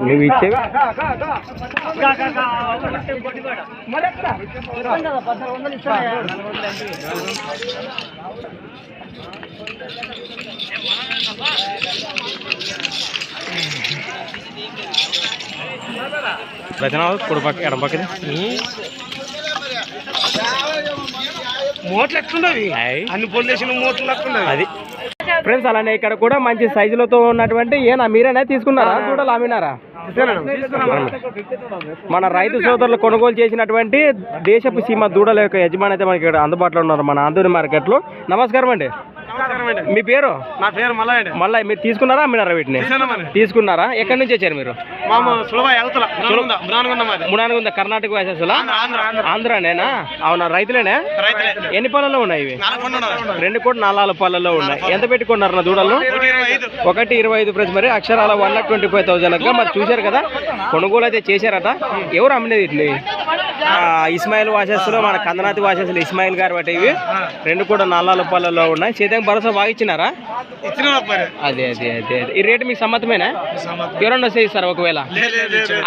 నువ్వు ఇచ్చేవి? రచన కుడి పక్క ఎడం పక్కన మోట్లు ఎట్లున్నవి. అన్ని పొల్లేసిన మోట్లు ఎట్లున్నవి అది. ఫ్రెండ్స్ అలానే ఇక్కడ కూడా మంచి సైజులతో ఉన్నటువంటి ఏనా మీరేనా తీసుకున్నారా? చూడాలి అమ్మినారా మన రైతు సోదరులు కొనుగోలు చేసినటువంటి దేశపు సీమ దూడల యొక్క యజమాని అయితే మనకి ఇక్కడ అందుబాటులో ఉన్నారు మన ఆందోళన మార్కెట్లో. నమస్కారం అండి. మీ పేరు? నా పేరు మళ్ళా మళ్ళీ మీరు తీసుకున్నారా అమ్మినారా వీటిని? తీసుకున్నారా? ఎక్కడి నుంచి వచ్చారు మీరు? మునానుగుంద కర్ణాటక వేసేసలా ఆంధ్ర ఆంధ్ర ఆంధ్రానేనా? అవునా రైతులేనే? రైతులే. ఎన్ని పళ్ళలో ఉన్నాయి ఇవి? కొండ. రెండు కోటి నాలుగు పళ్ళలో ఉన్నాయి. ఎంత పెట్టుకున్నారు నా దూడలు? ఒకటి ఇరవై ఐదు. ప్రైస్ మరి అక్షరాల one lakh twenty five thousand మరి చూశారు కదా? కొనుగోలు అయితే చేశారట. ఎవరు అమ్మినది ఇట్ని? ఆ, ఇస్మాయిల్ వాసెస్లో మన కందనాతి వాసెస్లు ఇస్మాయిల్ గారు బట్టి ఇవి. రెండు కూడా నాలుగు పళ్ళలో ఉన్నాయి. చేతం భరోసా బాగా ఇచ్చినారా? అదే అదే అదే అదే. ఈ రేటు మీకు సమ్మతమేనా? ఎవరన్నా వస్తే ఇస్తారా ఒకవేళ.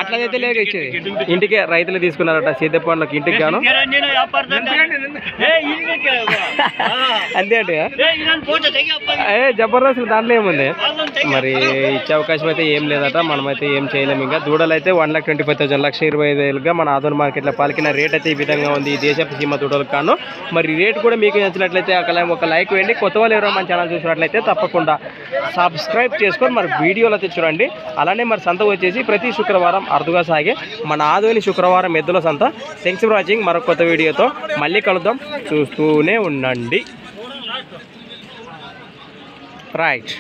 అట్లయితే లేదు ఇచ్చేది. ఇంటికే రైతులు తీసుకున్నారట సీత పండ్లకి ఇంటికి గాను. అంతే అంటే ఏ జబర్దస్త్ దాంట్లో ఏముంది? మరి ఇచ్చే అవకాశం అయితే ఏం లేదట మనమైతే ఏం చేయలేము ఇంకా. దూడలు అయితే one lakh twenty five thousand లక్ష ఇరవై ఐదు వేలుగా మన ఆధున మార్కెట్లో పలికిన రేట్ అయితే ఈ విధంగా ఉంది. ఈ దేశపు సీమ దూడలకు కాను మరి రేట్ కూడా మీకు నచ్చినట్లయితే ఒక ఒక లైక్ వేయండి. కొత్త వాళ్ళు ఎవరో మన ఛానల్ చూసినట్లయితే తప్పకుండా సబ్స్క్రైబ్ చేసుకొని మరి వీడియోలు అయితే చూడండి. అలానే మరి సంత వచ్చేసి ప్రతి శుక్రవారం అరుదుగా సాగే మన ఆదోని శుక్రవారం ఎద్దుల సంత. థ్యాంక్స్ ఫర్ వాచింగ్ మరొక కొత్త వీడియోతో మళ్ళీ కలుద్దాం. చూస్తూనే ఉండండి. రైట్